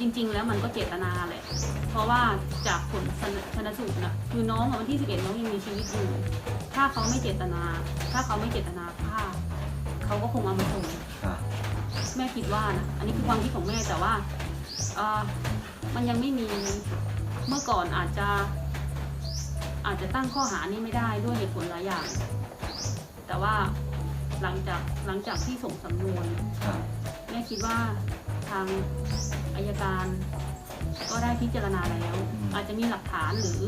จริง ๆ แล้วมันก็เจตนาแหละ เพราะว่าจากผลชนสูตรนะคือน้องอะวันที่ 11 น้องยังมีชีวิตอยู่ ถ้าเขาไม่เจตนา ถ้าเขาไม่เจตนาฆ่าเขาก็คงเอามาส่งค่ะแม่คิดว่านะ อันนี้คือความคิดของแม่แต่ว่าเอ่อมันยังไม่มีเมื่อก่อนอาจจะ อาจจะตั้งข้อหานี้ไม่ได้ด้วยเหตุผลหลายอย่าง แต่ว่าหลังจากหลังจากที่ส่งสำนวนค่ะแม่คิดว่า ทางอายการ ก็ได้พิจารณาแล้ว อาจจะมีหลักฐานหรือ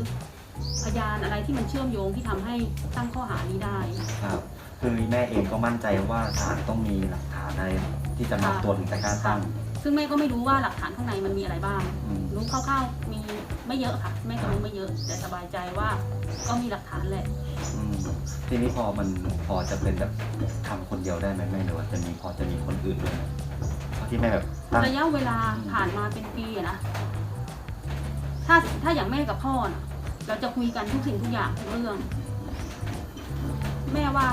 พยานอะไรที่มันเชื่อมโยงที่ทำให้ตั้งข้อหานี้ได้ ครับคือแม่เองก็มั่นใจว่าศาลต้องมีหลักฐานอะไรที่จะมาตรวจถึงแต่การตั้ง ซึ่งแม่ก็ไม่รู้ว่าหลักฐานข้างในมันมีอะไรบ้าง อืม รู้คร่าวๆมีไม่เยอะค่ะ แม่ก็รู้ไม่เยอะ แต่สบายใจว่าก็มีหลักฐานแหละ อืมทีนี้พอมันพอจะเป็นแบบทำคนเดียวได้ไหมแม่หรือว่าจะมีพอจะมีคนอื่นด้วยไหมเพราะ ที่แม่แบบตั้งระยะเวลาผ่านมาเป็นปีอะนะ ถ้าถ้าอย่างแม่กับพ่อน่ะเราจะคุยกันทุกสิ่งทุกอย่างทุกเรื่อง แม่ว่า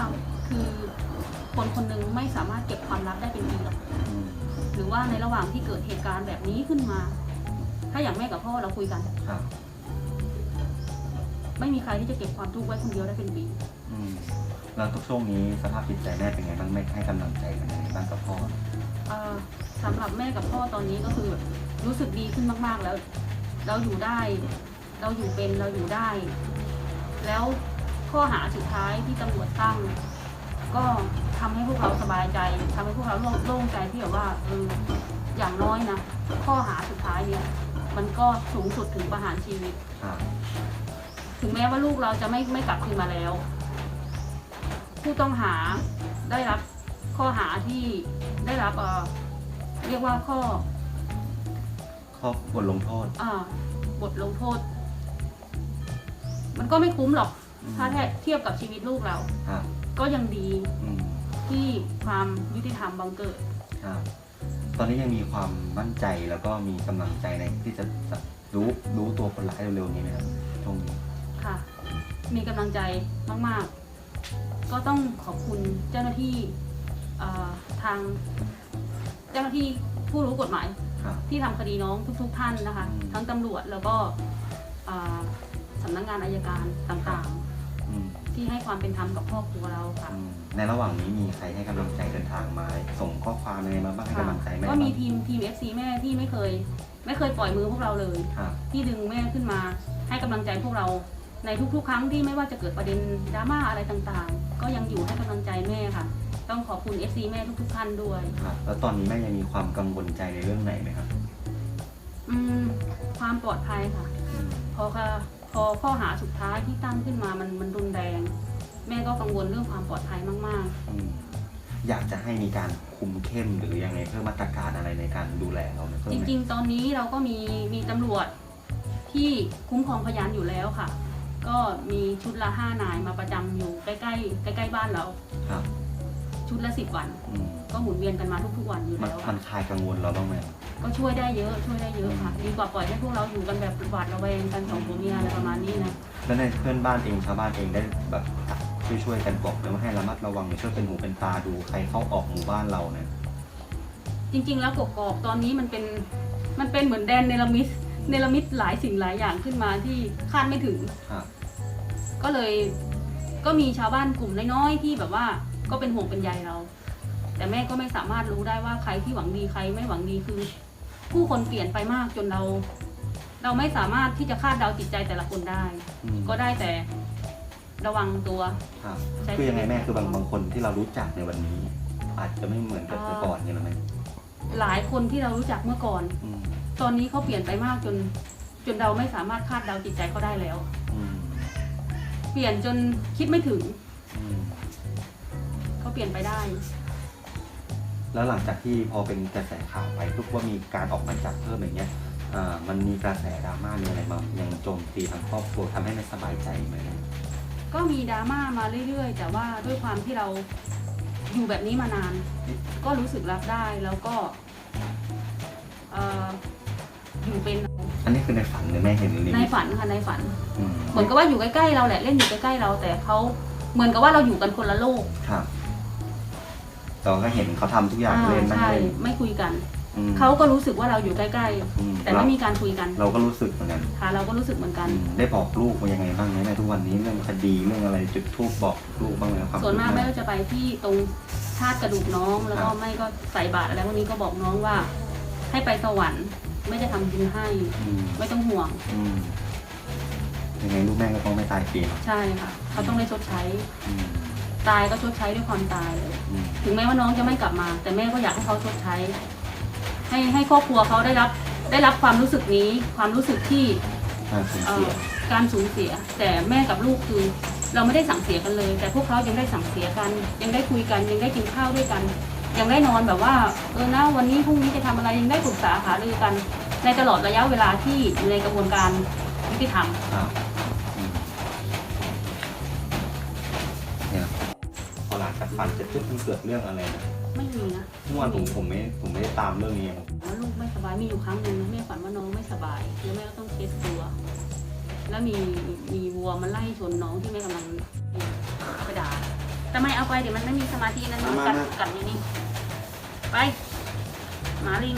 คือคนคนหนึ่งไม่สามารถเก็บความลับได้เป็นปีหรอก อืมหรือว่าในระหว่างที่เกิดเหตุการณ์แบบนี้ขึ้นมา ถ้าอย่างแม่กับพ่อเราคุยกัน ครับไม่มีใครที่จะเก็บความทุกข์ไว้คนเดียวได้เป็นปี อืม แล้วทุกช่วงนี้สภาพจิตใจแม่เป็นไงบ้างแม่ให้กำลังใจกันยังไงบ้างกับพ่อเอ่อสำหรับแม่กับพ่อตอนนี้ก็คือแบบรู้สึกดีขึ้นมากๆแล้ว เราอยู่ได้ เราอยู่เป็นเราอยู่ได้ แล้วข้อหาสุดท้ายที่ตำรวจตั้ง ก็ทำให้พวกเราสบายใจทำให้พวกเราโล่งโล่งใจที่แบบว่าเอออย่างน้อยนะข้อหาสุดท้ายเนี่ยมันก็สูงสุดถึงประหารชีวิต ครับ ถึงแม้ว่าลูกเราจะไม่ไม่กลับคืนมาแล้ว ผู้ต้องหาได้รับข้อหาที่ได้รับเอ่อเรียกว่าข้อข้อบทลงโทษ อ่าบทลงโทษ มันก็ไม่คุ้มหรอก อืม ถ้าเทียบกับชีวิตลูกเรา ครับก็ยังดีอืมที่ความยุติธรรมบังเกิด ครับ ตอนนี้ยังมีความมั่นใจแล้วก็มีกำลังใจในที่จะจะรู้รู้ตัวคนร้ายเร็วๆนี้ไหมครับช่วงนี้ค่ะ มีกำลังใจมาก ๆ ก็ต้องขอบคุณเจ้าหน้าที่เอ่อทางเจ้าหน้าที่ผู้รู้กฎหมายครับที่ทำคดีน้องทุก ๆ ท่านนะคะอืมทั้งตำรวจแล้วก็เอ่อสำนักงานอายการต่างอืมๆที่ให้ความเป็นธรรมกับครอบครัวเราค่ะอืมในระหว่างนี้มีใครให้กำลังใจเดินทางมา ส่งข้อความอะไรมาบ้างให้กำลังใจแม่ก็บ้างมีทีมทีม FC แม่ที่ไม่เคย ไม่เคยปล่อยมือพวกเราเลยครับที่ดึงแม่ขึ้นมาให้กำลังใจพวกเรา ในทุกๆ ครั้งที่ไม่ว่าจะเกิดประเด็นดราม่าอะไรต่างๆ ก็ยังอยู่ให้กำลังใจแม่ค่ะ ต้องขอบคุณ FC แม่ทุกๆท่านด้วย ครับ แล้วตอนนี้แม่ยังมีความกังวลใจในเรื่องไหนไหมครับอืมความปลอดภัยค่ะ อืมพอค่ะพอข้อหาสุดท้ายที่ตั้งขึ้นมามันมันรุนแรง แม่ก็กังวลเรื่องความปลอดภัยมากอืมอยากจะให้มีการคุมเข้มหรือยังไงเพิ่มมาตรการอะไรในการดูแลเราไหมเพิ่ๆ มจไหมริง ๆ ตอนนี้เราก็มีมีตำรวจที่คุ้มครองพยานอยู่แล้วค่ะ ก็มีชุดละห้านายมาประจำอยู่ใกล้ๆใกล้ๆบ้านเรา ครับชุดละสิบวัน อืมก็หมุนเวียนกันมาทุกๆวันอยู่มันแล้วมัค่ะนคลายกังวลเราบ้างไหมก็ช่วยได้เยอะช่วยได้เยอะค่ะดีกว่าปล่อยให้พวกเราอยู่กันแบบหวาดระแวงกันสองผัวเมียอะไรประมาณนี้นะแล้วในเพื่อนบ้านเองชาวบ้านเองได้แบบช่วยช่วยๆกันบอกเลยว่าให้ระมัดระวังหรือช่วยเป็นหูเป็นตาดูใครเข้าออกหมู่บ้านเราเนี่ย จริง ๆ แล้วกกอกตอนนี้มันเป็นมันเป็นเหมือนแดนเนลมิต เนลมิตหลายสิ่งหลายอย่างขึ้นมาที่คาดไม่ถึง ครับ ก็เลยก็มีชาวบ้านกลุ่มน้อยๆที่แบบว่าก็เป็นห่วงเป็นใยเรา แต่แม่ก็ไม่สามารถรู้ได้ว่าใครที่หวังดีใครไม่หวังดีคือ ผู้คนเปลี่ยนไปมากจนเรา เราไม่สามารถที่จะคาดเดาจิตใจแต่ละคนได้ อืม ก็ได้แต่ระวังตัว ครับ ใช้คือยังไงแม่คือบางบางคนที่เรารู้จักในวันนี้ อาจจะไม่เหมือนกับแต่ก่อนเนี่ยหรอไหมหลายคนที่เรารู้จักเมื่อก่อน อืม ตอนนี้เขาเปลี่ยนไปมากจน จนเราไม่สามารถคาดเดาจิตใจเขาได้แล้ว อืมเปลี่ยนจนคิดไม่ถึงอืมเขาเปลี่ยนไปได้ แล้วหลังจากที่พอเป็นกระแสข่าวไปทุกว่ามีการออกหมายจับเพิ่มอย่างเงี้ยอ่ามันมีกระแสดราม่ามีอะไรมายังโจมตีทางครอบครัวทำให้ไม่สบายใจไหมก็มีดราม่ามาเรื่อยๆ แต่ว่าด้วยความที่เราอยู่แบบนี้มานาน ก็รู้สึกรับได้แล้วก็เอ่อ อยู่เป็นอันนี้คือในฝันเลยแม่เห็นหรือในฝันค่ะในฝัน อืมเหมือนกับว่าอยู่ใกล้ๆเราแหละเล่นอยู่ใกล้ๆเราแต่เขาเหมือนกับว่าเราอยู่กันคนละโลกครับเราก็เห็นเขาทำทุกอย่างอ่าเล่นนั่งใช่เล่นไม่คุยกัน อืมเขาก็รู้สึกว่าเราอยู่ใกล้อืมๆ แต่ไม่มีการคุยกันเราก็รู้สึกเหมือนกันค่ะเราก็รู้สึกเหมือนกัน อืมได้บอกลูกว่ายังไงบ้างไหมในทุกวันนี้เรื่องคดีเรื่องอะไรจุดทูบบอกลูกบ้างไหมความส่วนมากคืบหแม่ก็จะไปที่ตรงธาตุกระดูกน้อง แล้วก็ไม่ก็ใส่บาตรอะไรพวกนี้ก็บอกน้องว่า ให้ไปสวรรค์ ไม่จะทำบุญให้ อืมไม่ต้องห่วง อืมยังไงลูกแม่ก็ต้องไม่ตายฟรีใช่ค่ะ เขาต้องได้ชดใช้ อืมตายก็ชดใช้ด้วยความตายเลย อืมถึงแม้ว่าน้องจะไม่กลับมา แต่แม่ก็อยากให้เขาชดใช้ ให้ให้ครอบครัวเขาได้รับได้รับความรู้สึกนี้ ความรู้สึกที่การสูญเอ่เสีอยการสูญเสีย แต่แม่กับลูกคือ เราไม่ได้สั่งเสียกันเลย แต่พวกเขายังได้สั่งเสียกัน ยังได้คุยกันยังได้กินข้าวด้วยกัน ยังได้นอนแบบว่าเออนะวันนี้พรุ่งนี้จะทำอะไรยังได้ปรึกษาหารือกัน ในตลอดระยะเวลาที่อยู่ในกระบวนการยุติธรรมครับอืมเนี่ยพอหลังจากฝันเสร็จปุ๊บมันเกิดเรื่องอะไรนะไม่มีนะเมื่อวานผมผมไม่ผมไม่ได้ตามเรื่องนี้ผมว่าลูกไม่สบายมีอยู่ครั้งหนึ่งแม่ฝันว่าน้องไม่สบายแล้วแม่ก็ต้องเช็ดตัวแล้วมีมีวัวมันไล่ชนน้องที่แม่กำลังไปด่า ทำไมเอาไปเดี๋ยวมันไม่มีสมาธินั้นมันกัดกัดนี่นี่ ไป หมาลิง